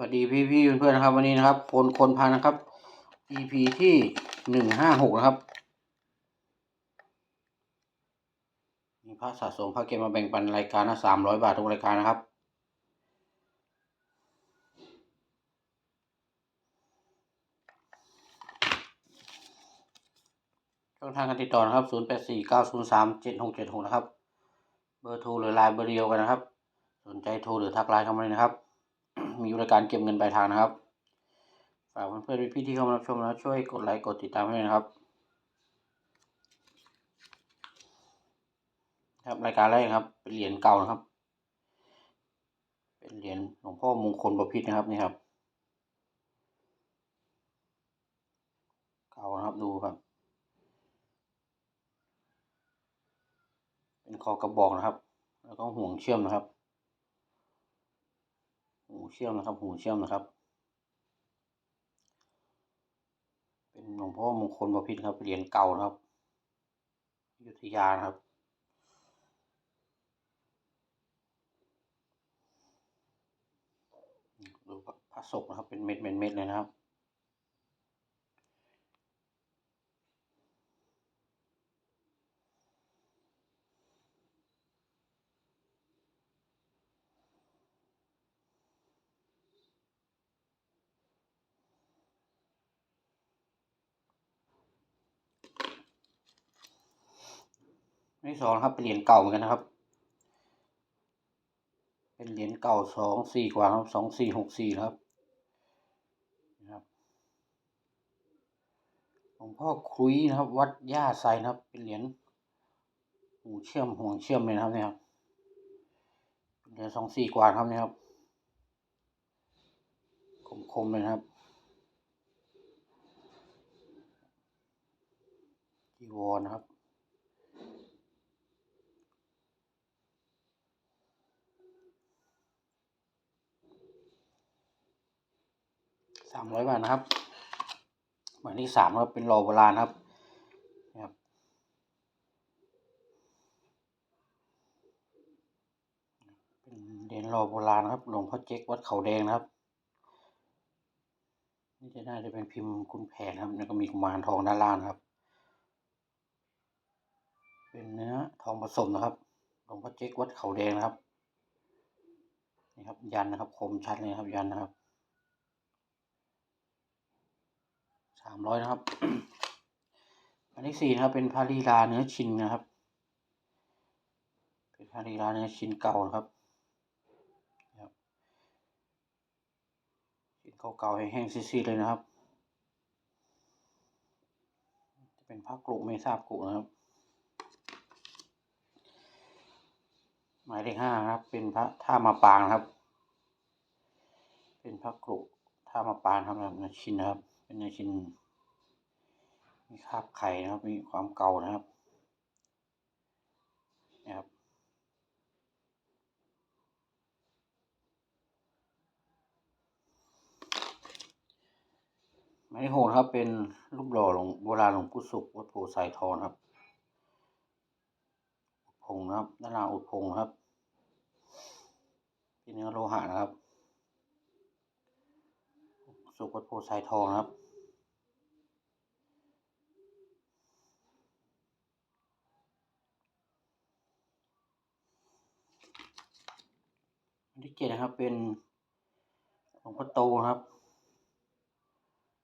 วัสดีพี่พี่ๆเพื่อนๆนะครับ วันนี้นะครับพลคนพานะครับ EP ที่หนึ่งห้าหกนะครับ มีพระสะสมพระเกมมาแบ่งปันรายการนะสามร้อยบาททุกรายการนะครับ ช่องทางการติดต่อนะครับ0 8 4 9 0 3 7 6 7 6นะครับ เบอร์โทรหรือไลน์เบอร์เดียวกันนะครับ สนใจโทรหรือทักไลน์เข้ามาเลยนะครับ มีบริการเก็บเงินปลายทางนะครับ ฝากเพื่อนๆพี่ๆที่เข้ามารับชมแล้วช่วยกดไลค์กดติดตามให้ด้วยนะครับ ครับรายการแรกครับ เป็นเหรียญเก่านะครับ เป็นเหรียญหลวงพ่อมงคลประพิษนะครับนี่ครับ เก่านะครับดูครับ เป็นคอกระบอกนะครับ แล้วก็ห่วงเชื่อมนะครับ หูเชื่อมนะครับ หูเชื่อมนะครับ เป็นหลวงพ่อมงคลประพิษครับเหรียญเก่านะครับยุทธยานะครับดูครับพระศพนะครับเป็นเม็ดเม็ดเม็ดเลยนะครับ ที่สองครับเป็นเหรียญเก่าเหมือนกันนะครับ เป็นเหรียญเก่าสองสี่กว่าครับสองสี่หกสี่นะครับนะครับหลวงพ่อคุยนะครับ วัดย่าไซนะครับ เป็นเหรียญหูเชื่อมห่วงเชื่อมเลยนะครับเนี่ยครับเป็นเหรียญสองสี่กว่าครับเนี่ยครับคมๆเลยนะครับจีวรนะครับ สามร้อยบาทนะครับหมายที่สามครับเป็นโลโบราณครับนะครับ เป็นเหรียญโลโบราณครับหลวงพ่อเจ๊กวัดเขาแดงนะครับนี่จะน่าจะเป็นพิมพ์คุณแผนครับ แล้วก็มีกุมารทองด้านล่างครับ เป็นเนื้อทองผสมนะครับหลวงพ่อเจ๊กวัดเขาแดงนะครับนี่ครับยันนะครับ คมชัดเลยครับยันนะครับ สามร้อยนะครับอันที่สี่นะครับ เป็นพารีลาเนื้อชินนะครับ เป็นพารีลาเนื้อชินเก่านะครับนะครับชินเก่าๆแห้งๆซีดๆเลยนะครับ จะเป็นพระกรุไม่ทราบกรุนะครับ หมายเลขห้านะครับ เป็นพระท่ามาปางนะครับ เป็นพระกรุท่ามาปางครับเนื้อชินนะครับ เป็นเนื้อชินมีคราบไข่นะครับ มีความเก่านะครับนะครับหมายเลขหกนครับเป็นรูปหล่อหลวงโบราณหลวงปู่ศุกร์วัดโพไซทองครับอุดพงนะครับด้านล่างอุดพงนะครับ เป็นเนื้อโลหะนะครับ สุกวัดโพไซทองครับ อันที่เจ็ดนะครับ เป็นหลวงพ่อโตครับ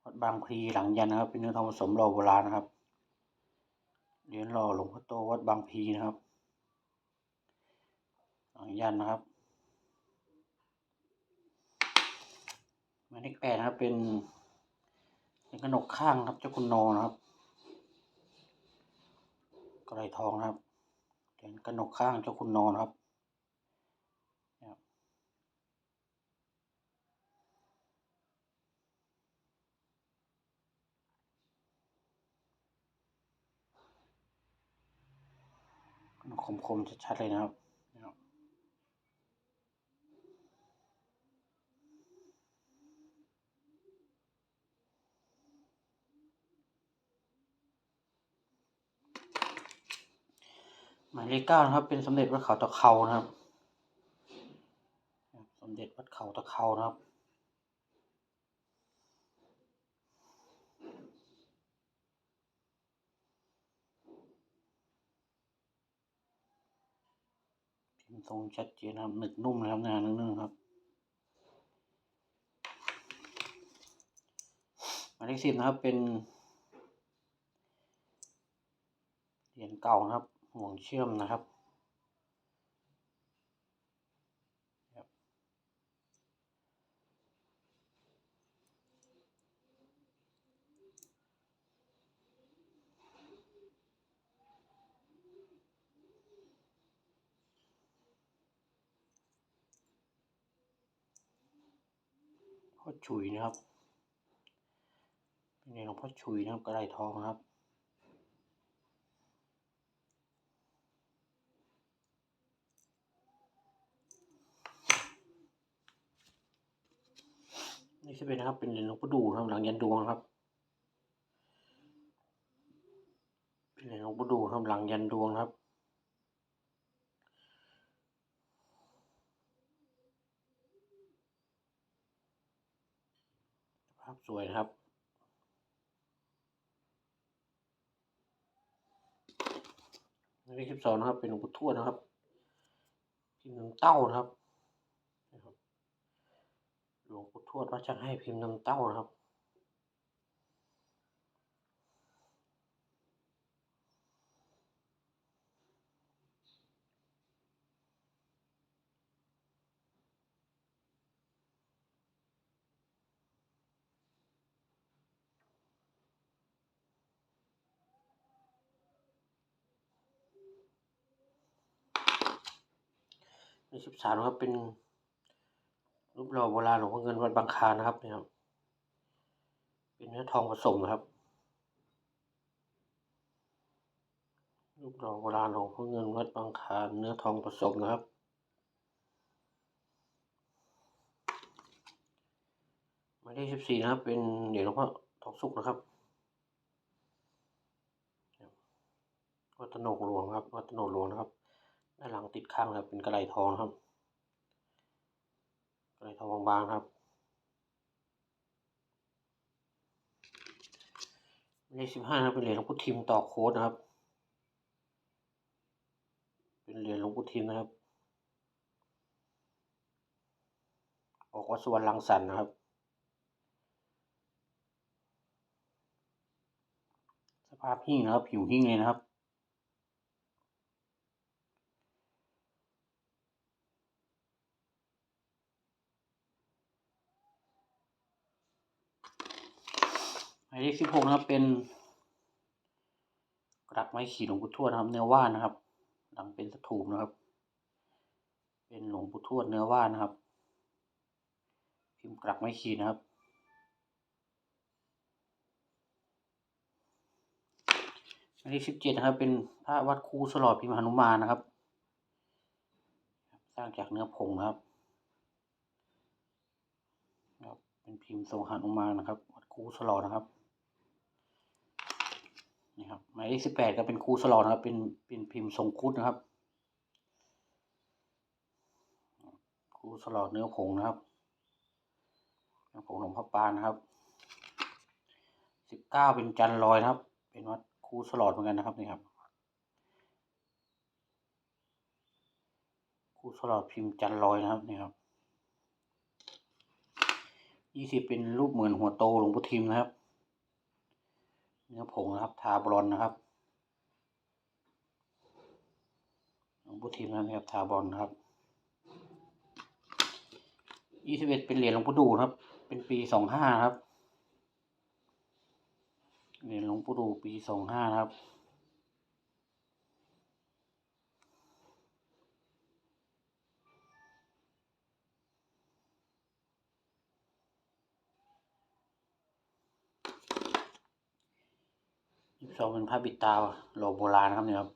วัดบางพลีหลังยันนะครับ เป็นเนื้อทองผสมหล่อโบราณนะครับเหรียญหล่อหลวงพ่อโตวัดบางพลีนะครับหลังยันนะครับหมายเลขแปดนะครับเป็นเป็นกระหนกข้างครับเจ้าคุณโนนะครับกระไรทองนะครับเหรียญกระหนกข้างเจ้าคุณโนนะครับ คมชัดๆเลยนะครับนะครับหมายเลขเก้านะครับ เป็นสมเด็จวัดเขาตะเขานะครับ สมเด็จวัดเขาตะเขานะครับ ทรงชัดเจนครับหนึบนุ่มนะครับหนานนึ่งครับหมายเลขสิบนะครับเป็นเหรียญเก่านะครับห่วงเชื่อมนะครับ ฉุยนะครับเป็นเหรียญหลวงพ่อฉุยนะครับกระไดทองนะครับ นี่จะเป็นนะครับเป็นเหรียญหลวงพ่อดูครับหลังยันดวงครับ เป็นเหรียญหลวงพ่อดูครับหลังยันดวงครับ ภาพ สวยนะครับหมายเลขสิบสองนะครับ เป็นหลวงปู่ทวดนะครับพิมพ์น้ำเต้านะครับนะครับหลวงปู่ทวดวัดช่างให้พิมพ์น้ำเต้านะครับ นสิบสามนะครับเป็นรูปหล่อโบราณหลวงพ่อเงินวัดบางคานะครับเนี่ยครับเป็นเนื้อทองผสมนะครับ รูปหล่อโบราณหลวงพ่อเงินวัดบางคานเนื้อทองผสมนะครับหมายเลขสิบสี่นะครับ เป็นเหรียญหลวงพ่อทองสุกนะครับวัดตโนกหลวงครับวัดตโนกหลวงนะครับ ด้านหลังติดข้างนะครับเป็นกระไดทองครับ กระไดทองบางๆครับเลขสิบห้านะครับเป็นเหรียญหลวงปู่ทิมต่อโค้ดนะครับ เป็นเหรียญหลวงปู่ทิมนะครับ ออกวัดสวรรค์ลังสรรค์นะครับสภาพหิ้งนะครับ ผิวหิ้งเลยนะครับายเลขสิบหกนะครับเป็นกระดักไม้ขีดหลวงปู่ทวดนะครับ เนื้อว่านนะครับ หลังเป็นสถูปนะครับ เป็นหลวงปู่ทวดเนื้อว่านนะครับ พิมพ์กระดักไม้ขีดนะครับหมายเลขสิบเจ็ดนะครับ เป็นพระวัดคูสลอดพิมพ์หนุมานนะครับ สร้างจากเนื้อผงนะครับครับ เป็นพิมพ์ทรงหนุมานนะครับ วัดคูสลอดนะครับ นี่ครับหมายเลขสิบแปดก็เป็นครูสลอดนะครับ เป็นเป็นพิมพ์ทรงคุดนะครับครูสลอดเนื้อผงนะครับเนื้อผงหลวงพ่อปานนะครับสิบเก้าเป็นจันลอยนะครับ เป็นวัดครูสลอดเหมือนกันนะครับนี่ครับครูสลอดพิมพ์จันลอยนะครับนี่ครับยี่สิบเป็นรูปเหมือนหัวโตหลวงปู่ทิมนะครับ เนื้อผงนะครับ ทาบรอนนะครับหลวงปู่ทิมนะครับทาบรอนนะครับยี่สิบเอ็ดเป็นเหรียญหลวงปู่ดูครับ เป็นปีสองห้าครับเหรียญหลวงปู่ดูปีสองห้านะครับ ยี่สิบสองเป็นพระบิดตาโลโบราณนะครับเนี่ยครับ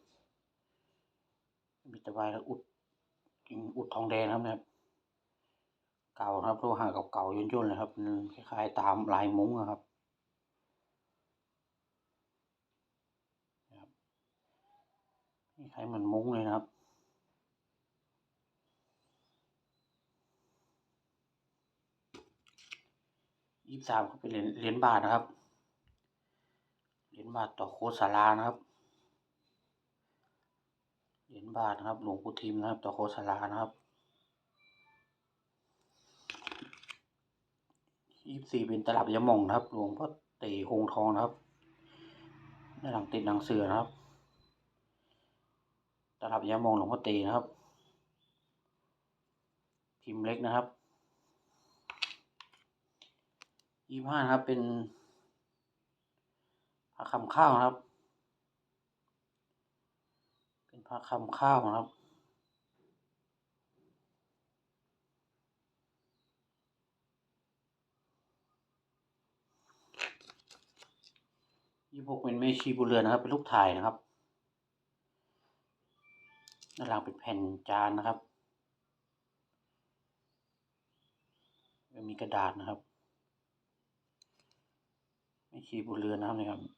บิดาบายแล้วอุดอุดทองแดงครับเนี่ยครับเก่าะครับโลหะเก่าๆย่นๆเลยครับคล้ายๆตามลายมุ้งครับนะครับคล้ายเหมือนมุ้งเลยนะครับ ยี่สิบสามก็เป็นเหรียญเหรียญบาทนะครับ บาทต่อโคสารานะครับ เหรียญบาทนะครับ หลวงปู่ทิมนะครับตะโคสลานะครับยี่สี่เป็นตลับยะมองนะครับ หลวงพ่อเต๋หงทองนะครับด้านหลังติดหนังเสือนะครับ ตลับยะมองหลวงพ่อเต๋นะครับ พิมพ์เล็กนะครับยี่ห้านะครับเป็น พระคำข้าวนะครับ เป็นพระคำข้าวนะครับยี่หกเป็นแม่ชีบุเรือนนะครับ เป็นลูกถ่ายนะครับด้านหลังเป็นแผ่นจานนะครับมีกระดาษนะครับแม่ชีบุเรือนนะครับนี่ครับ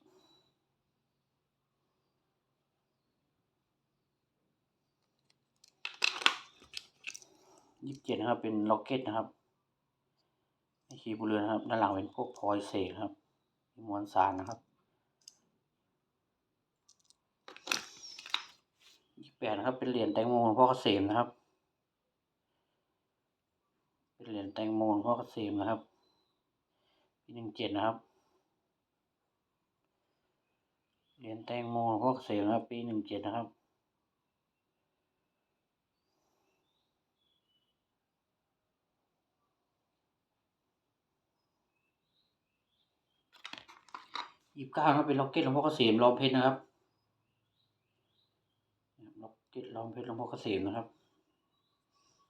ยี่สิบเจ็ดนะครับ เป็นล็อกเก็ตนะครับแม่ชีบุเรือนะครับ ด้านหลังเป็นพวกพลอยเศษครับมวลสารนะครับยี่สิบแปดนะครับ เป็นเหรียญแตงโมหลวงพ่อเกษมนะครับ เป็นเหรียญแตงโมหลวงพ่อเกษมนะครับปีหนึ่งเจ็ดนะครับ เหรียญแตงโมหลวงพ่อเกษมนะครับ ปีหนึ่งเจ็ดนะครับ ยี่สิบเก้านะครับเป็นล็อกเก็ตหลวงพ่อเกษมล้อมเพชรนะครับล็อกเก็ตล้อมเพชรหลวงพ่อเกษมนะครับ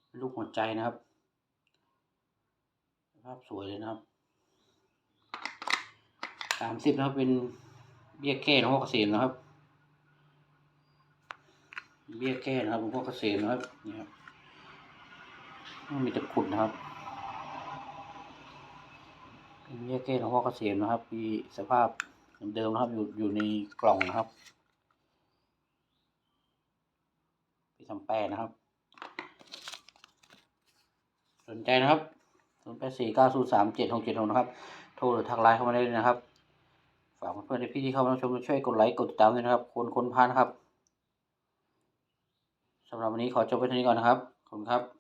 เป็นรูปหัวใจนะครับ ภาพสวยเลยนะครับสามสิบนะครับเป็นเบี้ยแก้หลวงพ่อเกษมนะครับ เบี้ยแก้นะครับหลวงพ่อเกษมนะครับนี่ครับมีตะกุดนะครับเป็นเบี้ยแก้หลวงพ่อเกษมนะครับมีสภาพ เดิมนะครับอยู่อยู่ในกล่องนะครับปีสามแปดนะครับ สนใจนะครับศูนย์แปดสี่เก้าศูนย์สามเจ็ดหกเจ็ดหกนะครับ โทรหรือทักไลน์เข้ามาได้เลยนะครับ ฝากเพื่อนๆในพี่ที่เข้ามาชมช่วยกดไลค์กดติดตามด้วยนะครับ คนคนพานครับสำหรับวันนี้ขอจบไปเท่านี้ก่อนนะครับ ขอบคุณครับ